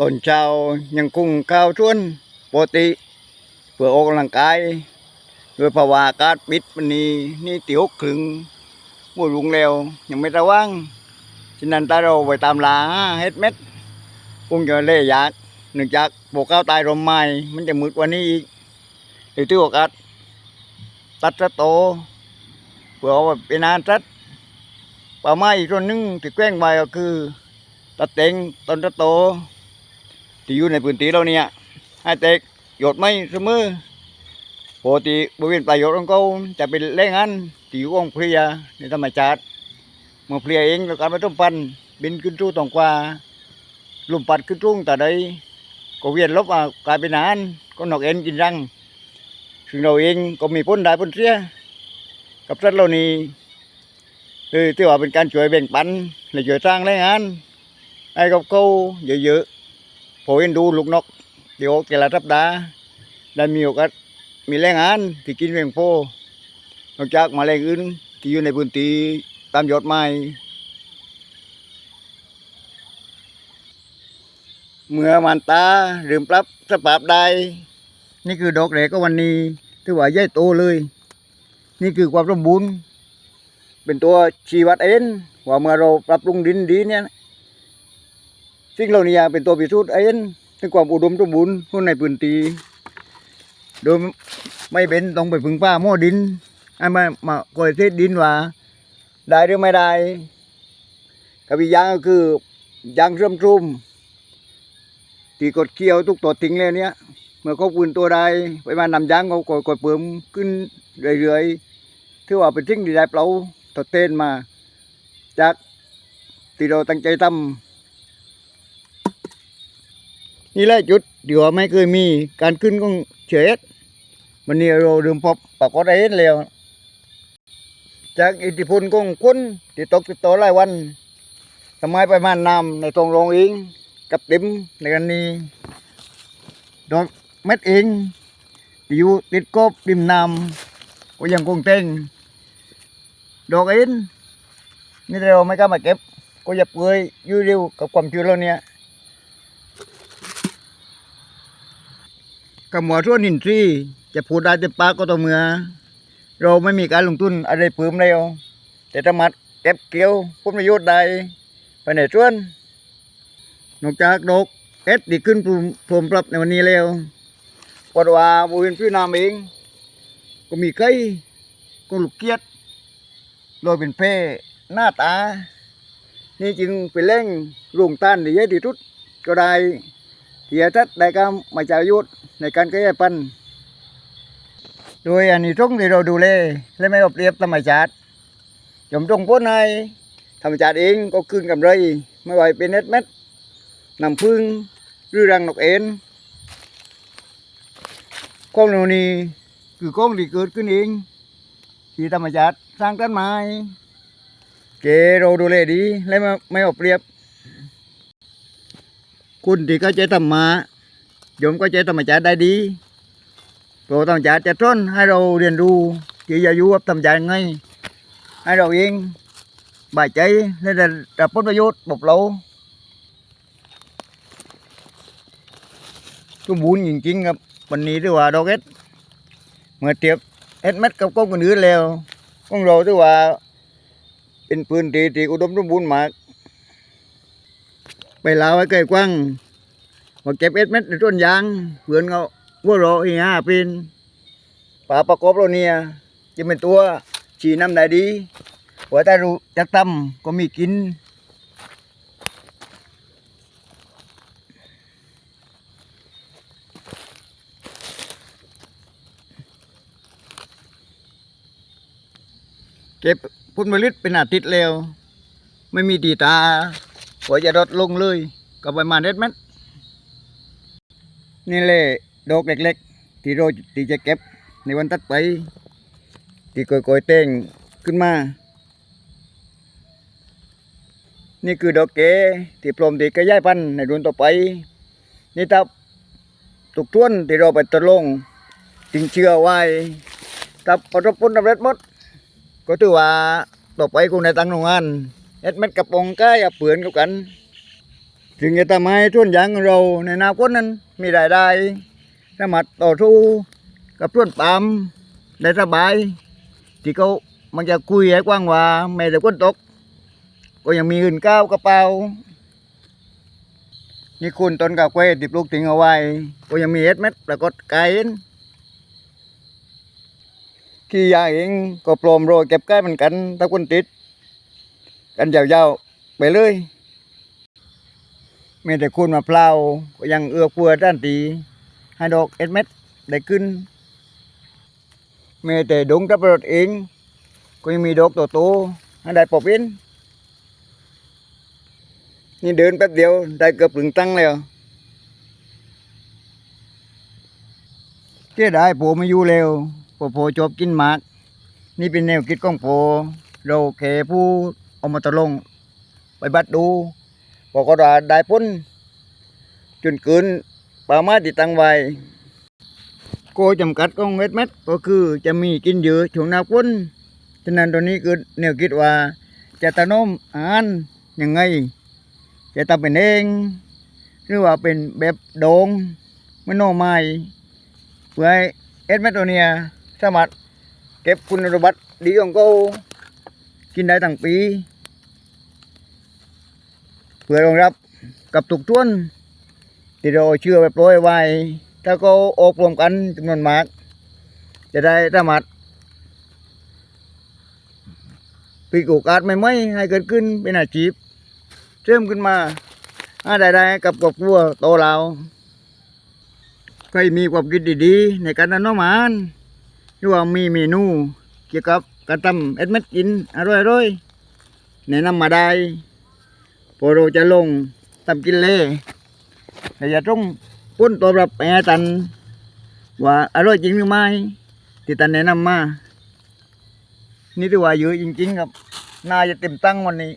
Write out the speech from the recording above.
ตอนเช้ายังกุ้งข้าวชวนปกติ เพื่อออกกำลังกายโดยภาวะอากาศปิดวันนี้นี่ตีหกครึ่งมัวรุงแล้วยังไม่ระวังฉะนั้นถ้าเราไปตามลาเฮ็ดเม็ดคงจะเล่ยากหนึ่งจากปลูกข้าวตายรมไม้มันจะมืดกว่านี้อีกหรือที่โอกาสตัดสะโตเพื่อเอาไปเป็นอาหารสัตว์ป่าไม้อีกต้นหนึงที่แกล้งไว้ก็คือตัดเต็งต้นสะโต ที่อยู่ในพื้นที่เราเนี่ยให้เตกหยดไม่เสมอปกติบริเวณปลายหยดของเขาจะเป็นแรงงานที่อยู่ของเพลียในธรรมชาติเมื่อเพลียเองแล้วการผสมพันบินขึ้นสู่ตรงกว่าลุมปัดขึ้นรุ่งแต่ใดก็เวียนลบมากลายเป็นอาหารก็นกเอ็นกินรังซึ่งเราเองก็มีพ้นได้พ้นเสียกับสัตว์เหล่านี้คือที่ว่าเป็นการช่วยแบ่งปันและช่วยสร้างแรงงานให้กับเขาเยอะๆ ผมเห็นดูลูกนกเดี๋ยวแต่ละสัปดาได้มีโอกาสมีแรงงานที่กินเวียงโพนอกจากมาแรงอื่นที่อยู่ในพื้นที่ตามยอดไม้เมื่อมันตาเริ่มปรับสภาพได้นี่คือดอกแรกก็วันนี้ถือว่าใหญ่โตเลย นี่คือความสมบูรณ์เป็นตัวชีวัดเองว่าเมื่อเราปรับปรุงดินดีเนี่ย สิ่งเหล่านี้เป็นตัวพิสูจน์เองถึงความอุดมสมบูรณ์ของในพื้นที่โดยไม่เป็นต้องไปพึ่งป้าหม้อดินให้มามาคอยเทสดินว่า ได้หรือไม่ได้กับอีกอย่างก็คือยางเริ่มซุ่มที่กดเกี่ยวทุกตัวทิ้งแล้วเนี้ยเมื่อเขาปืนตัวใดไปมานำยางเขาก็ก็เพิ่มขึ้นเรื่อยๆถือว่าเป็นสิ่งที่ได้เปล่าทดเต้นมา จากที่เราตั้งใจทำ นี่แหละจุดเดี๋ยวไม่เคยมีการขึ้นของเฉยวันนี้เราดื่มพบปรากฏได้เห็นแล้ว จากอิทธิพลของคนที่ตกติดต่อหลายวันทำไมไปมานน้ำในตรงโรงเองกับต็มในกันนี้ดอกเม็ดเองที่อยู่ติดกบริมน้ำก็ยังคงเต้งดอกเอ็นนี่เราไม่กล้ามาเก็บก็อย่าเปื่อยยุ่เร็วกับความชื้นเราเนี่ย กับหมอทั่วนินทรีจะพูดได้เต็มปากก็ต่อเมื่อ เราไม่มีการลงทุนอะไรเพิ่มแล้วแต่สามารถเก็บเกี่ยวผลประโยชน์ได้ไปในส่วน นอกจากดอกเอ็ดที่ขึ้นพรมปรับในวันนี้แล้วปดว่าบริเวณพี่น้ำเอง ก็มีไก่ก็ลูกเกียดโดยเป็นเพหน้าตา นี่จึงเป็นแหล่งรวงต้านที่ใหญ่ที่สุดก็ได้ เสียทัดได้ก็มาจากยุทธในการขยายพันโดยอันนี้ตรงที่เราดูแลและไม่เอาเปรียบธรรมชาติยมตรงพ้นในธรรมชาติเองก็คืนกำไรไม่ว่าเป็นเน็ดเม็ดนำพึ่งหรือรังนกเอ็นกล้องเหล่านี้คือกล้องที่เกิดขึ้นเองที่ธรรมชาติสร้างต้นไม้เกเราดูแลดีและไม่ไม่เอาเปรียบ คุณที่เขาใจธรรมะโยมก็ใจธรรมชาติได้ดีโปรธรรมชาติจะต้นให้เราเรียนรู้ที่จะอยู่กับธรรมชาติไงให้เราเองบายใจและได้รับผลประโยชน์บอกเราสมบูรณ์จริงๆครับวันนี้ที่ว่าดอกเอ็ดเมื่อเทียบเอ็ดเม็ดกับก้องคนอื่นแล้วของเราที่ว่าเป็นพื้นที่ที่อุดมสมบูรณ์มาก ไปลาวไว้ไกลกว้างมาเก็บเอ็ดเม็ดในต้นยางเพื่อนเขาวัวรออีห้าปีนป่าประกอบเราเนี่ยจะเป็นตัวฉีน้ำได้ดีว่าถ้รู้จะตำก็มีกินเก็บผลผลิตเป็นอาทิตย์แล้ว ไม่มีตีตา หัวจะลดลงเลยก็ประมาณเด็ดม็ดนี่แหละดอกเล็กๆ ที่เราที่จะเก็บในวันตัดไป ที่ก่อยๆเต้งขึ้นมา นี่คือดอกเก๋ที่พร้อมที่จะย้ายพันธุ์ในรุ่นต่อไป นี่ถ้าทุกท่วนที่เราไปตกลงทิ้งเชื่อไว้ถ้าประสบผลสำเร็จหมด ก็ถือว่าต่อไปคงในตั้งโรงงาน เอ็ดม็ดกระปองก้ายเอาเปลือนกับกันถึงจะทำให้ทุนยางของเราในนาคตนั้นมีรายได้สมารถต่อสู้กับทุนปาล์มได้สบาย ที่เขามันจะคุยให้กว้างว่าแม้แต่คนตก ก็ยังมีเงินก้าวกระเป๋านี่คุณต้นกาแฟติดลูกทิ้งเอาไว้ ก็ยังมีเอ็ดเม็ดปรากฏกายเห็นที่ยาเองก็ปลอมโรยเก็บใกล้เหมือนกัน ถ้าคุณติด กันยาวๆไปเลยมีแต่คุณมาเปล่าก็ยังเอื้อเฟื้อด้านตีให้ดอกเอ็ดเม็ดได้ขึ้นมีแต่ดงทับรถเองก็ยังมีดอกโตให้ได้ปอบเอ็นนี่เดินแป๊บเดียวได้เกือบถึงตั้งแล้วเจ๊ได้ปไม่อยู่แล้วโปโปจบกินหมาก นี่เป็นแนวคิดของโปเราแค่ผู้ เอามาตกลง ไปบัดดูบอกก็ว่าได้พ้นจนเกินป่าไม้ที่ตั้งไว้โกจำกัดของเม็ดเม็ดก็คือจะมีกินเยอะช่วงหน้าฝนฉะนั้นตอนนี้คือแนวคิดว่า จะตะนมอาหารยังไง จะทำเป็นเอง หรือว่าเป็นแบบโดงไม่โนไม้เพื่อให้เอ็ดเมโทเนียสามารถเก็บคุณสมบัติดีของเขากินได้ทั้งปี เพื่อรองรับกับทุกท่วนที่เราเชื่อไปโปรยไว้ถ้าเขาออกรวมกันจำนวนมาก จะได้สามารถปีกโอกาสใหม่ๆให้เกิดขึ้นเป็นอาชีพเริ่มขึ้นมาหาได้ได้กับครอบครัวโตเราใครมีความคิดดีๆ ในการทำน้องหมานหรือว่ามีเมนูเกี่ยวกับการทำเอ็ดเม็ดกินอร่อยๆแนะนำมาได้ พอเราจะลงทำกินเล่แต่อย่าต้องพ้นตัวรับแอตัน ว่าอร่อยจริงหรือไม่ที่ตันแนะนำมา นี่ถือว่าเยอะจริง ๆ ครับ น่าจะเต็มตั้งวันนี้